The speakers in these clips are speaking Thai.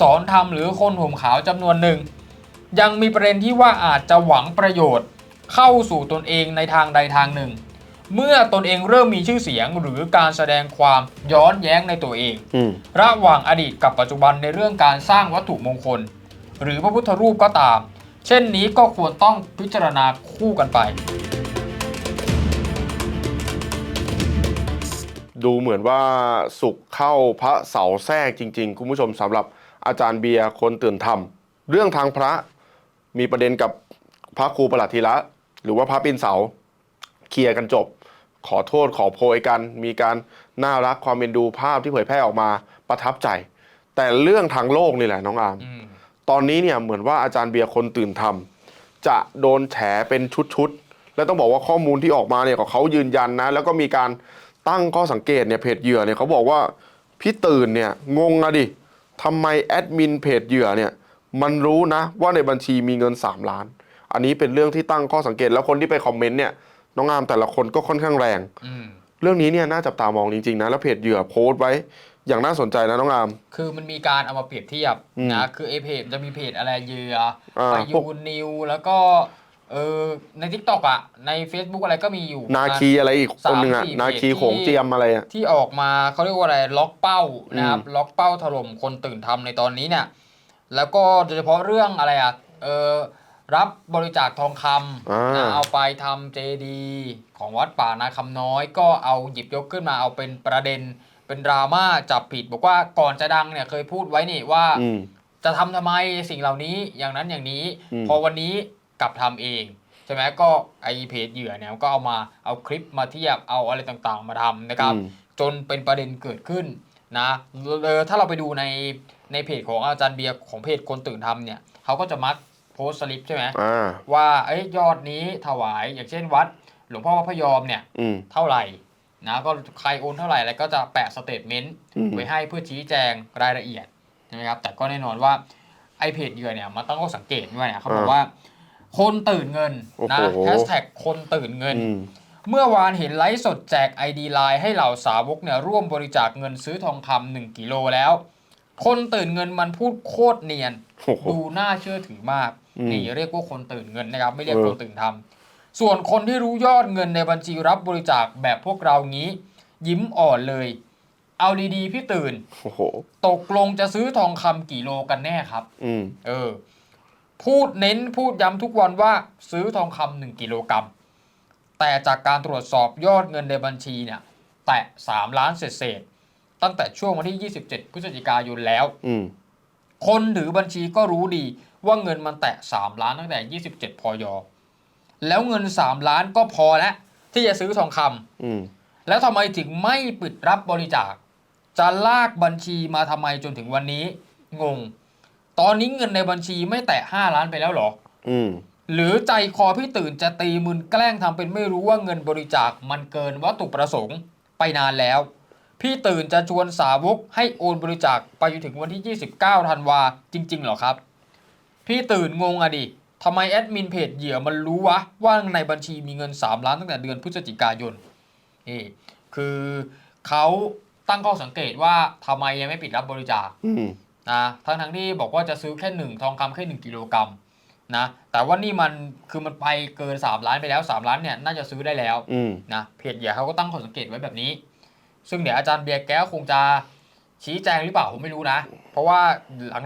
สอนธรรมหรือคนห่มขาวจำนวนหนึ่ง ยังมีประเด็นที่ว่าอาจจะหวังประโยชน์เข้าสู่ตนเองในทางใดทางหนึ่ง เมื่อตนเองเริ่มมีชื่อเสียงหรือการแสดงความย้อนแย้งในตัวเอง อืมระหว่างอดีตกับปัจจุบันในเรื่องการสร้างวัตถุมงคล หรือพระพุทธรูปก็ตาม เช่นนี้ก็ควรต้องพิจารณาคู่กันไป ดูเหมือนว่าสุขเข้าพระเสาแทรกจริง ๆ คุณผู้ชมสำหรับ อาจารย์เบียร์คนตื่นธรรม เรื่องทางพระมีประเด็นกับพระครูประหลัดธีระหรือว่าพระปินเสาเคลียร์กันจบ ขอโทษขอโพยกัน มีการน่ารักความเป็นดูภาพที่เผยแพร่ออกมาประทับใจ แต่เรื่องทางโลกนี่แหละน้องอาร์มอืมตอนนี้เนี่ยเหมือนว่าอาจารย์เบียร์คนตื่นธรรม จะโดนแฉเป็นชุดๆแล้วต้องบอกว่าข้อมูลที่ออกมาเนี่ยของเขายืนยันนะ แล้วก็มีการตั้งข้อสังเกตเนี่ยเพจเหยื่อเนี่ยเขาบอกว่าพี่ตื่นเนี่ยงงอะดิ ทำไมแอดมินเพจเหยื่อเนี่ยมันรู้นะว่าในบัญชีมีเงิน 3 ล้าน อันนี้เป็นเรื่องที่ตั้งข้อสังเกตแล้วคนที่ไปคอมเมนต์เนี่ยน้องอามแต่ละคนก็ค่อนข้างแรงอืมเรื่องนี้เนี่ยน่าจับตามองจริงๆนะแล้วเพจเหยื่อโพสต์ไว้อย่างน่าสนใจนะน้องอาม คือมันมีการเอามาเปรียบเทียบอืมนะ คือไอเพจจะมีเพจอะไรเหยื่ออ่าไปพยูวกนิวแล้วก็ เออใน t ิ k t o k อะใน Facebook อะไรก็มีอยู่นาคีอะไรอีกคนหนึ่งอะสามสี่นาคีเพจที่โขงเจียมอะไรอะที่ออกมาเขาเรียกว่าอะไรล็อกเป้านะครับอืมล็อกเป้าถล่มคนตื่นทำในตอนนี้เนี่ย แล้วก็โดยเฉพาะเรื่องอะไรอะเออรับบริจาคทองคอ่าำนะเอาไปทำเจดีของวัดป่านาคำน้อย ก็เอาหยิบยกขึ้นมาเอาเป็นประเด็นเป็นดราม่าจับผิด บอกว่าก่อนจะดังเนี่ยเคยพูดไว้นี่ว่าอืมจะทำทำไมสิ่งเหล่านี้อย่างนั้นอย่างนี้อืมพอวันนี้ กลับทำเองใช่ไหมก็ไอเพจเหยื่อเนี่ยก็เอามาเอาคลิปมาเทียบเอาอะไรต่างๆ มาทำนะครับอืมจนเป็นประเด็นเกิดขึ้นนะเออถ้าเราไปดูในในเพจของอาจารย์เบียร์ของเพจคนตื่นทำเนี่ยเขาก็จะมักโพสต์สลิปใช่ไหมอ่าว่าเอ้ยยอดนี้ถวายอย่างเช่นวัด หลวงพ่อพระพยอมเนี่ยอืมเท่าไหร่นะก็ใครโอนเท่าไหร่อะไรก็จะแปะสเตทเมนต์อืมไว้ให้เพื่อชี้แจงรายละเอียดใช่ไหมครับแต่ก็แน่นอนว่าไอเพจเหยื่อเนี่ยมันต้องข้อสังเกตด้วยเนี่ยเขาบอกว่า คนตื่นเงินนะโอ้โหแฮชแท็กคนตื่นเงินอืมเมื่อวานเห็นไลฟ์สดแจก ID ไลน์ให้เหล่าสาวกเนี่ยร่วมบริจาคเงินซื้อทองคำหนึ่งกิโลแล้ว คนตื่นเงินมันพูดโคตรเนียนโอ้โหดูน่าเชื่อถือมากอืมนี่เรียกว่าคนตื่นเงินนะครับ ไม่เรียกเออคนตื่นทำส่วนคนที่รู้ยอดเงินในบัญชีรับบริจาคแบบพวกเรางี้ ยิ้มอ่อนเลย เอาดีๆพี่ตื่นโอ้โหตกลงจะซื้อทองคำกี่โลกันแน่ครับอืมเออ พูดเน้นพูดย้ำทุกวันว่าซื้อทองคำหนึ่งกิโลกรัม แต่จากการตรวจสอบยอดเงินในบัญชีเนี่ยแตะ3ล้านเศษๆตั้งแต่ช่วงวันที่ 27 พฤศจิกายนแล้วอืมคนถือบัญชีก็รู้ดีว่าเงินมันแตะ 3 ล้านตั้งแต่ 27พยแล้วเงิน 3 ล้านก็พอแล้ว ที่จะซื้อทองคำอืมแล้วทำไมถึงไม่ปิดรับบริจาค จะลากบัญชีมาทำไมจนถึงวันนี้ งง ตอนนี้เงินในบัญชีไม่แตะ5ล้านไปแล้วเหรอ อืม หรือใจคอพี่ตื่นจะตีมึนแกล้งทำเป็นไม่รู้ว่าเงินบริจาคมันเกินวัตถุประสงค์ไปนานแล้ว พี่ตื่นจะชวนสาวกให้โอนบริจาคไปจนถึงวันที่ 29ธันวาจริง ๆ เหรอครับ พี่ตื่นงงอะดิทำไมแอดมินเพจเหยื่อมันรู้วะ ว่าในบัญชีมีเงิน 3 ล้านตั้งแต่เดือนพฤศจิกายนนี่คือเขาตั้งข้อสังเกตว่าทำไมยังไม่ปิดรับบริจาค อืม นะทั้งทั้งๆที่บอกว่าจะซื้อแค่หนึ่งทองคำแค่หนึ่งกิโลกรัมนะแต่ว่านี่มันคือมันไปเกิน 3 ล้านไปแล้ว 3 ล้านเนี่ยน่าจะซื้อได้แล้วอืมนะเพจใหญ่เขาก็ตั้งข้อสังเกตไว้แบบนี้ ซึ่งเดี๋ยวอาจารย์เบียร์แกก็คงจะชี้แจงหรือเปล่าผมไม่รู้นะ เพราะว่า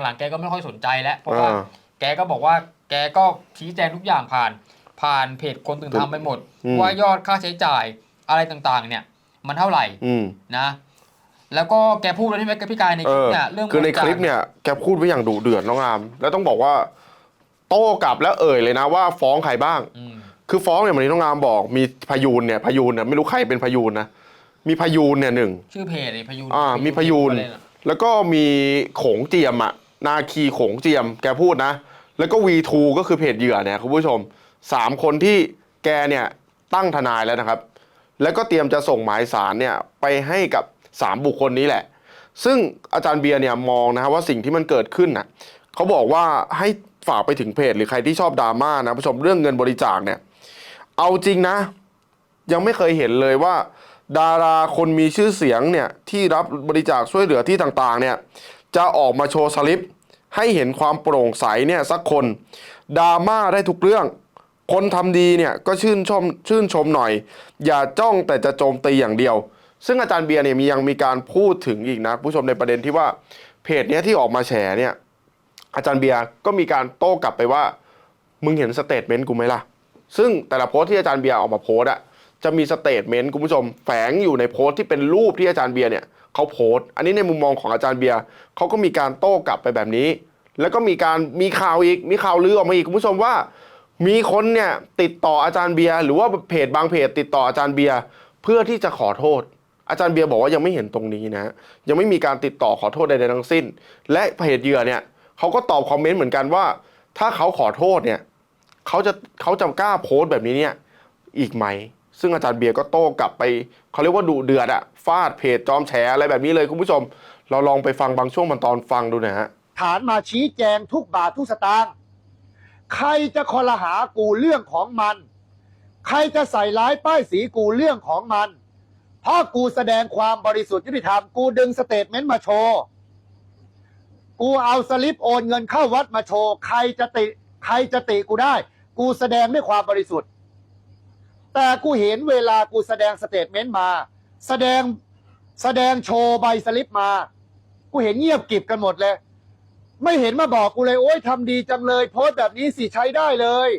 หลังๆแกก็ไม่ค่อยสนใจแล้ว เพราะว่าอ่าแกก็บอกว่าแกก็ชี้แจงทุกอย่างผ่าน ผ่านเพจคนตื่นทำไปหมดอืมว่ายอดค่าใช้จ่ายอะไรต่างๆ เนี่ย มันเท่าไหร่อืมนะ แล้วก็แกพูดแล้วใช่ไหมแกพี่กายในเอคลิปอเนี่ยเรื่องคือในบริคจาลิปเนี่ยแกพูดไว้อย่างดุเดือดน้องอาม แล้วต้องบอกว่า โต้กลับแล้วเอ่ยเลยนะว่าฟ้องใครบ้างอืมคือฟ้องเนี่ยวันนี้น้องอามบอก มีพยูนเนี่ยพยูนเนี่ยไม่รู้ใครเป็นพยูนนะมีพยูนเนี่ยหนึ่งชื่อเพจเลยพยูนอ่ามีพยูนอะไระแล้วก็มีโขงเจียมอะนาคีโขงเจียม แกพูดนะ แล้วก็ V2 ก็คือเพจเหยื่อเนี่ยคุณผู้ชมสามคนที่แกเนี่ยตั้งทนายแล้วนะครับ แล้วก็เตรียมจะส่งหมายสารเนี่ยไปให้กับ สามบุคคลนี้แหละ ซึ่งอาจารย์เบียร์เนี่ยมองนะครับว่าสิ่งที่มันเกิดขึ้นน่ะเขาบอกว่าให้ฝากไปถึงเพจหรือใครที่ชอบดราม่านะผู้ชมเรื่องเงินบริจาคเนี่ย เอาจริงนะ ยังไม่เคยเห็นเลยว่า ดาราคนมีชื่อเสียงเนี่ยที่รับบริจาคช่วยเหลือที่ต่างๆเนี่ยจะออกมาโชว์สลิป ให้เห็นความโปร่งใสเนี่ยสักคนดราม่าได้ทุกเรื่อง คนทำดีเนี่ยก็ชื่นชมชื่นชมหน่อย อย่าจ้องแต่จะโจมตีอย่างเดียว ซึ่งอาจารย์เบียร์เนี่ยมียังมีการพูดถึงอีกนะผู้ชมในประเด็นที่ว่าเพจเนี้ยที่ออกมาแฉเนี่ยอาจารย์เบียร์ก็มีการโต้กลับไปว่า มึงเห็นสเตทเมนต์กูไหมล่ะ ซึ่งแต่ละโพสที่อาจารย์เบียร์ออกมาโพสอะจะมีสเตทเมนต์คุณผู้ชมแฝงอยู่ในโพสที่เป็นรูปที่อาจารย์เบียร์เนี่ยเขาโพสอันนี้ในมุมมองของอาจารย์เบียร์เขาก็มีการโต้กลับไปแบบนี้ แล้วก็มีการมีข่าวอีกมีข่าวลือออกมาอีกคุณผู้ชมว่า มีคนเนี่ยติดต่ออาจารย์เบียร์หรือว่าเพจบางเพจติดต่ออาจารย์เบียร์เพื่อที่จะขอโทษ อาจารย์เบียร์บอกว่ายังไม่เห็นตรงนี้นะยังไม่มีการติดต่อขอโทษใดๆทั้งสิ้น และเพจเหยื่อเนี่ยเขาก็ตอบคอมเมนต์เหมือนกันว่า ถ้าเขาขอโทษเนี่ยเขาจะเขาจะกล้าโพสต์แบบนี้เนี่ยอีกไหม ซึ่งอาจารย์เบียร์ก็โต้กลับไปเขาเรียกว่าดุเดือดอะฟาดเพจจอมแฉอะไรแบบนี้เลยคุณผู้ชม เราลองไปฟังบางช่วงบางตอนฟังดูนะฮะฐานมาชี้แจงทุกบาททุกสตางค์ใครจะคอลหากูเรื่องของมัน ใครจะใส่ร้ายป้ายสีกูเรื่องของมัน เพรากูแสดงความบริสุทธิ์ยุติธรรม กูดึงสเตทเมนต์มาโชว์ กูเอาสลิปโอนเงินเข้าวัดมาโชว์ ใครจะติ ใครจะติกูได้ กูแสดงด้วยความบริสุทธิ์ แต่กูเห็นเวลากูแสดงสเตทเมนต์มา แสดงแสดงโชว์ใบสลิปมา กูเห็นเงียบกิบกันหมดเลย ไม่เห็นมาบอกกูเลย โอ๊ยทำดีจังเลย โพสต์แบบนี้สิใช้ได้เลย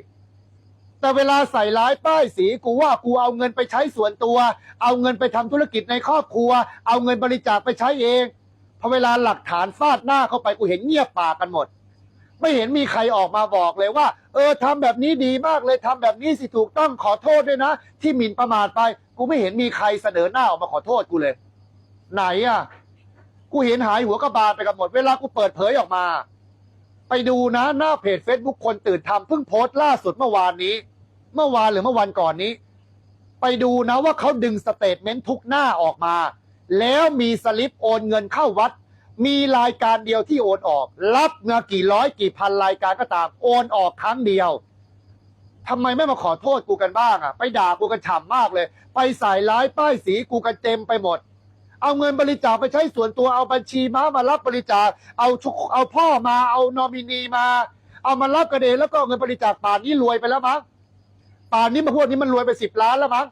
แต่เวลาใส่ร้ายป้ายสีกูว่ากูเอาเงินไปใช้ส่วนตัว เอาเงินไปทำธุรกิจในครอบครัว เอาเงินบริจาคไปใช้เองพอเวลาหลักฐานฟาดหน้าเข้าไปกูเห็นเงียบปากกันหมด ไม่เห็นมีใครออกมาบอกเลยว่า เออทำแบบนี้ดีมากเลยทำแบบนี้สิถูกต้องขอโทษด้วยนะ ที่หมิ่นประมาทไป กูไม่เห็นมีใครเสนอหน้าออกมาขอโทษกูเลย ไหนอะกูเห็นหายหัวกระบาลไปกับหมด เวลากูเปิดเผยออกมา ไปดูนะหน้าเพจ Facebook คนตื่นทำเพิ่งโพสต์ล่าสุดเมื่อวานนี้ เมื่อวานหรือเมื่อวันก่อนนี้ ไปดูนะว่าเขาดึงสเตทเมนต์ทุกหน้าออกมา แล้วมีสลิปโอนเงินเข้าวัด มีรายการเดียวที่โอนออก รับเงินกี่ร้อยกี่พันรายการก็ตาม โอนออกครั้งเดียวทำไมไม่มาขอโทษกูกันบ้างอะ ไปด่ากูกันฉ่ำมากเลย ไปใส่ร้ายป้ายสีกูกันเต็มไปหมดเอาเงินบริจาคไปใช้ส่วนตัวเอาบัญชีม้ามารับบริจาค เอาชุกเอาพ่อมาเอานอมินีมา เอามารับกระเดนแล้วก็เอาเงินบริจาคป่านนี้รวยไปแล้วมั้ง ป่านนี้มาพวกนี้มันรวยไปสิบล้านแล้วมั้ง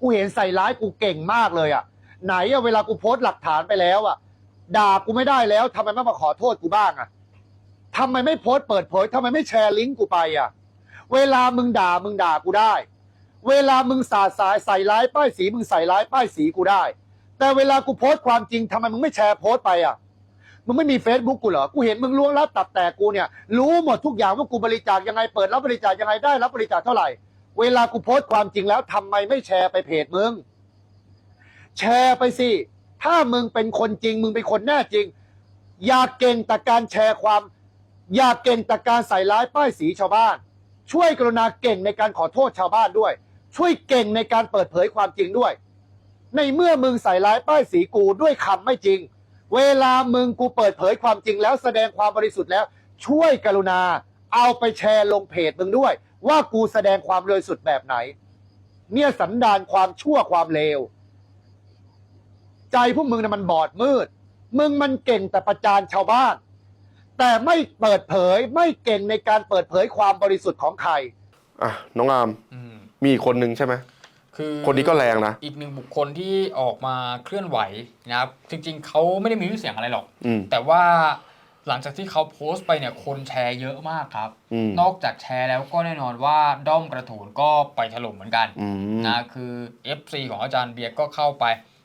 กูเห็นใส่ร้ายกูเก่งมากเลยอะ ไหนอะเวลากูโพสต์หลักฐานไปแล้วอะ ด่ากูไม่ได้แล้วทำไมไม่มาขอโทษกูบ้างอะทำไมไม่โพสต์เปิดเผยทำไมไม่แชร์ลิงก์กูไปอะ เวลามึงด่ามึงด่ากูได้ เวลามึงสาดสายใส่ร้ายป้ายสีมึงใส่ร้ายป้ายสีกูได้ แต่เวลากูโพสต์ความจริงทำไมมึงไม่แชร์โพสต์ไปอะ มึงไม่มี Facebook กูเหรอ กูเห็นมึงล้วงลับตับแต่กูเนี่ย รู้หมดทุกอย่างว่ากูบริจาคยังไงเปิดรับบริจาคยังไงได้รับบริจาคเท่าไหร่ เวลากูโพสต์ความจริงแล้วทำไมไม่แชร์ไปเพจมึง แชร์ไปสิ ถ้ามึงเป็นคนจริง มึงเป็นคนแน่จริง อย่าเก่งแต่การแชร์ความ อย่าเก่งแต่การใส่ร้ายป้ายสีชาวบ้าน ช่วยกรุณาเก่งในการขอโทษชาวบ้านด้วย ช่วยเก่งในการเปิดเผยความจริงด้วย ในเมื่อมึงใส่ร้ายป้ายสีกูด้วยคำไม่จริง เวลามึงกูเปิดเผยความจริงแล้วแสดงความบริสุทธิ์แล้ว ช่วยกรุณา เอาไปแชร์ลงเพจมึงด้วย ว่ากูแสดงความบริสุทธิ์แบบไหน เนี่ยสันดานความชั่วความเลว ใจพวกมึงน่ะมันบอดมืด มึงมันเก่งแต่ประจานชาวบ้าน แต่ไม่เปิดเผยไม่เก่งในการเปิดเผยความบริสุทธิ์ของใคร อะน้องอาม อืม มีอีกคนนึงใช่ไหม คือคนนี้ก็แรงนะ อีกหนึ่งบุคคลที่ออกมาเคลื่อนไหวนะครับ จริงๆ เขาไม่ได้มีชื่อเสียงอะไรหรอกอืมแต่ว่าหลังจากที่เขาโพสต์ไปเนี่ยคนแชร์เยอะมากครับอืมนอกจากแชร์แล้วก็แน่นอนว่าด้อมกระถูนก็ไปถล่มเหมือนกันอืมนะคือ FC ของอาจารย์เบียร์ก็เข้าไป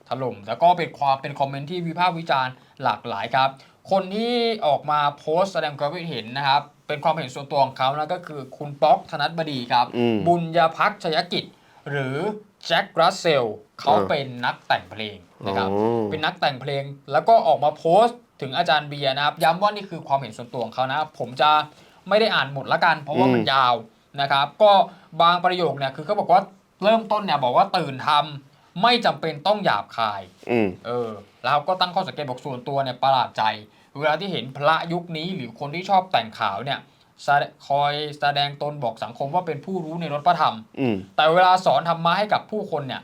ถล่มแล้วก็เป็นความเป็นคอมเมนต์ที่วิพากษ์วิจารณ์หลากหลายครับ คนที่ออกมาโพสต์แสดงความคิดเห็นนะครับ เป็นความเห็นส่วนตัวของเขานะก็คือคุณป๊อกธนัทบดีครับอืมบุญญาพักชยกิจ หรือแจ็ครัสเซลเขาอ่าเป็นนักแต่งเพลงนะครับอ๋อเป็นนักแต่งเพลงแล้วก็ออกมาโพสต์ถึงอาจารย์เบียร์นะครับ ย้ำว่านี่คือความเห็นส่วนตัวของเขานะผมจะไม่ได้อ่านหมดละกัน เพราะว่ามันยาวนะครับ ก็บางประโยคเนี่ยคือเขาบอกว่าเริ่มต้นเนี่ยบอกว่าตื่นทำไม่จำเป็นต้องหยาบคายอืมเออ แล้วก็ตั้งข้อสังเกตบอกส่วนตัวเนี่ยประหลาดใจ เวลาที่เห็นพระยุคนี้หรือคนที่ชอบแต่งขาวเนี่ยแสด คอยแสดงตนบอกสังคมว่าเป็นผู้รู้ในรถพระธรรมอืมแต่เวลาสอนธรรมะให้กับผู้คนเนี่ย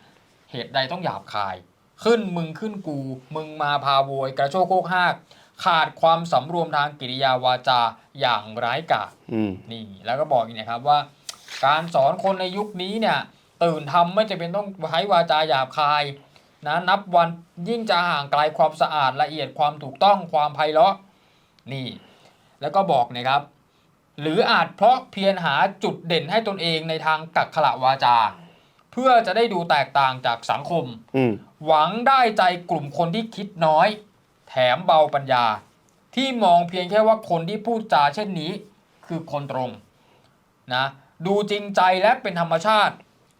เหตุใดต้องหยาบคาย ขึ้นมึงขึ้นกู มึงมาพาโวย กระโชกโคกหาก ขาดความสำรวมทางกิริยาวาจาอย่างร้ายกาจอืมนี่ แล้วก็บอกอีกนะครับว่า การสอนคนในยุคนี้เนี่ย ตื่นทำไม่จำเป็นต้องใช้วาจาหยาบคายนะนับวันยิ่งจะห่างไกลความสะอาดละเอียดความถูกต้องความไพเราะนี่ แล้วก็บอกนะครับ หรืออาจเพราะเพียรหาจุดเด่นให้ตนเองในทางกักขละวาจา เพื่อจะได้ดูแตกต่างจากสังคม อืมหวังได้ใจกลุ่มคนที่คิดน้อย แถมเบาปัญญา ที่มองเพียงแค่ว่าคนที่พูดจาเช่นนี้ คือคนตรงนะดูจริงใจและเป็นธรรมชาติ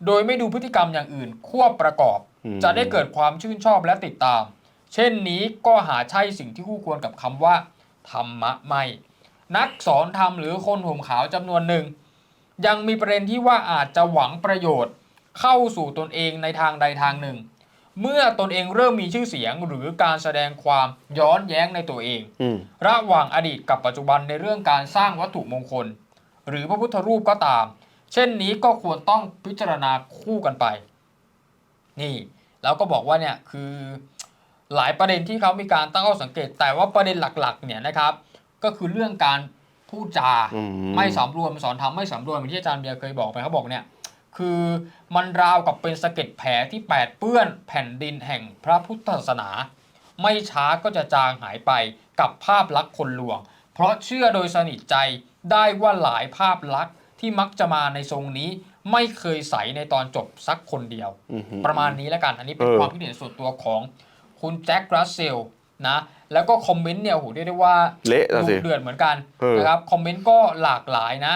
โดยไม่ดูพฤติกรรมอย่างอื่น ควบประกอบ อืมจะได้เกิดความชื่นชอบและติดตาม เช่นนี้ก็หาใช่สิ่งที่คู่ควรกับคำว่า ธรรมะไม่ นักสอนธรรมหรือคนห่มขาวจำนวนหนึ่ง ยังมีประเด็นที่ว่าอาจจะหวังประโยชน์เข้าสู่ตนเองในทางใดทางหนึ่ง เมื่อตนเองเริ่มมีชื่อเสียงหรือการแสดงความย้อนแย้งในตัวเองอืมระหว่างอดีตกับปัจจุบันในเรื่องการสร้างวัตถุมงคล หรือพระพุทธรูปก็ตาม เช่นนี้ก็ควรต้องพิจารณาคู่กันไป นี่แล้วก็บอกว่าเนี่ยคือหลายประเด็นที่เขามีการตั้งข้อสังเกต แต่ว่าประเด็นหลักๆ เนี่ยนะครับ ก็คือเรื่องการพูดจาอืม ไม่สำรวมสอนทำไม่สำรวมเหมือนที่อาจารย์เบียร์เคยบอกไปเขาบอกเนี่ยคือมันราวกับเป็นสะเก็ดแผลที่แปดเปื้อนแผ่นดินแห่งพระพุทธศาสนา ไม่ช้าก็จะจางหายไปกับภาพลักษณ์คนลวง เพราะเชื่อโดยสนิทใจได้ว่าหลายภาพลักษณ์ที่มักจะมาในทรงนี้ ไม่เคยใสในตอนจบสักคนเดียว อืมประมาณนี้แล้วกัน อันนี้เป็นเออ ความคิดเห็นส่วนตัวของคุณแจ็ครัสเซล นะแล้วก็คอมเมนต์เนี่ยโอ้โหเรียกได้ว่าเละนะดุสิเดือดเหมือนกันเออ นะครับคอมเมนต์ก็หลากหลายนะ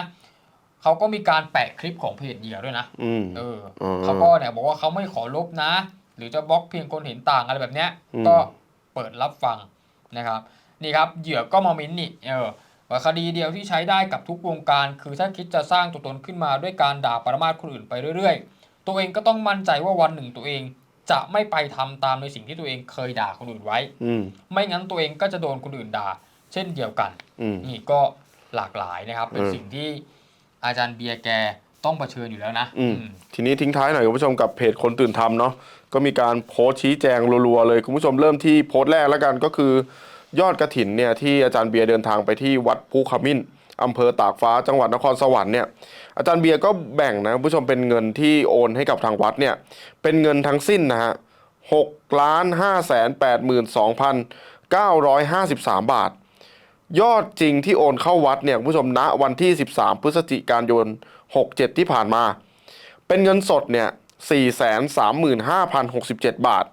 เขาก็มีการแปะคลิปของเพจเหยื่อด้วยนะอืม เอออ๋อเขาก็เนี่ยบอกว่าเขาไม่ขอลบนะ หรือจะบล็อกเพียงคนเห็นต่างอะไรแบบเนี้ย อืม ก็เปิดรับฟังนะครับนี่ครับเหยื่อก็มาเมินนี่เออว่าคดีเดียวที่ใช้ได้กับทุกวงการ คือถ้าคิดจะสร้างตัวตนขึ้นมาด้วยการด่าปรมาทคนอื่นไปเรื่อยๆ ตัวเองก็ต้องมั่นใจว่าวันหนึ่งตัวเอง จะไม่ไปทำตามในสิ่งที่ตัวเองเคยด่าคนอื่นไว้ อืม ไม่งั้นตัวเองก็จะโดนคนอื่นด่า เช่นเดียวกัน อืม นี่ก็หลากหลายนะครับ เป็นเออสิ่งที่อาจารย์เบียร์แกต้องเผชิญอยู่แล้วนะอืมอืม ทีนี้ทิ้งท้ายหน่อยคุณผู้ชมกับเพจคนตื่นทำเนาะก็มีการโพสต์ชี้แจงรัวๆเลยคุณผู้ชมเริ่มที่โพสต์แรกแล้วกันก็คือ ยอดกระถินเนี่ยที่อาจารย์เบียร์เดินทางไปที่วัดภูขมิ้น อำเภอตากฟ้าจังหวัดนครสวรรค์เนี่ยอาจารย์เบียร์ก็แบ่งนะผู้ชมเป็นเงินที่โอนให้กับทางวัดเนี่ยเป็นเงินทั้งสิ้นนะฮะหกล้านห้าแสนแปดหมื่นสองพันเก้าร้อยห้าสิบสามบาท ยอดจริงที่โอนเข้าวัดเนี่ยผู้ชมณวันที่13พฤศจิกายน67ที่ผ่านมา เป็นเงินสดเนี่ย435,067บเจ็ดบาท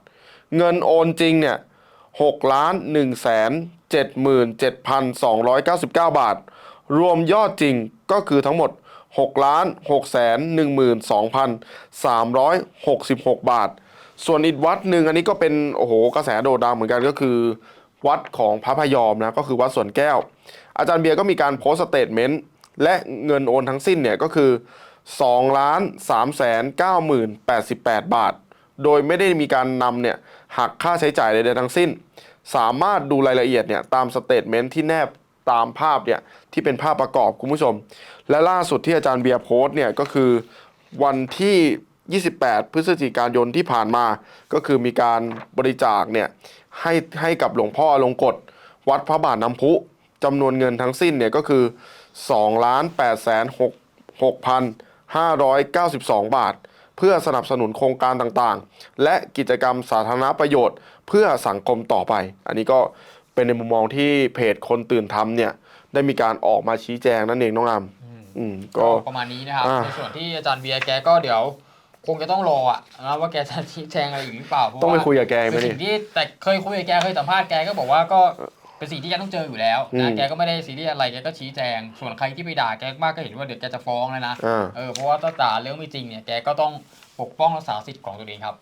เงินโอนจริงเนี่ย6ล้าน1แสน77,299บาท รวมยอดจริงก็คือทั้งหมด 6 ล้าน6แสน12,366 บาท ส่วนอีกวัดหนึ่งอันนี้ก็เป็น โอ้โห กระแสโด่งดังเหมือนกันก็คือ วัดของพระพยอมนะ ก็คือวัดสวนแก้ว อาจารย์เบียร์ก็มีการโพสต์สเตทเมนต์และเงินโอนทั้งสิ้นเนี่ยก็คือ2ล้าน3แสน9หมื่น88 บาท โดยไม่ได้มีการนำเนี่ยหักค่าใช้จ่ายใดๆทั้งสิ้น สามารถดูรายละเอียดเนี่ยตามสเตทเมนต์ที่แนบ ตามภาพเนี่ยที่เป็นภาพประกอบคุณผู้ชม และล่าสุดที่อาจารย์เบียร์โพสต์เนี่ยก็คือวันที่ 28 พฤศจิกายนที่ผ่านมา ก็คือมีการบริจาคเนี่ยให้ให้กับหลวงพ่อลงกฎวัดพระบาทน้ำพุจำนวนเงินทั้งสิ้นเนี่ยก็คือ2ล้าน8แสน6 6,592 บาท เพื่อสนับสนุนโครงการต่างๆ และกิจกรรมสาธารณประโยชน์ เพื่อสังคมต่อไป อันนี้ก็ เป็นในมุมมองที่เพจคนตื่นทำเนี่ย ได้มีการออกมาชี้แจงนั่นเองน้องอามอืมก็ก็ประมาณนี้นะครับอ่า ในส่วนที่อาจารย์เบียร์แกก็เดี๋ยว คงจะต้องรออะนะว่าแกจะชี้แจงอะไรอีกหรือเปล่าเพราะต้องไปว่าคุยกับแกไหมคือนี่ สิ่งที่แต่เคยคุยกับแกเคยสัมภาษณ์แกก็บอกว่าก็เป็นสิ่งที่แกต้องเจออยู่แล้วอืนะม แกก็ไม่ได้ซีเรียสอะไรแกก็ชี้แจง ส่วนใครที่ไปด่าแกมากก็เห็นว่าเดี๋ยวแกจะฟ้องแล้วนะอ่า เออเพราะว่าถ้าด่าเรื่องไม่จริงเนี่ยแกก็ต้องปกป้องรักษาสิทธิ์ของตัวเองครับ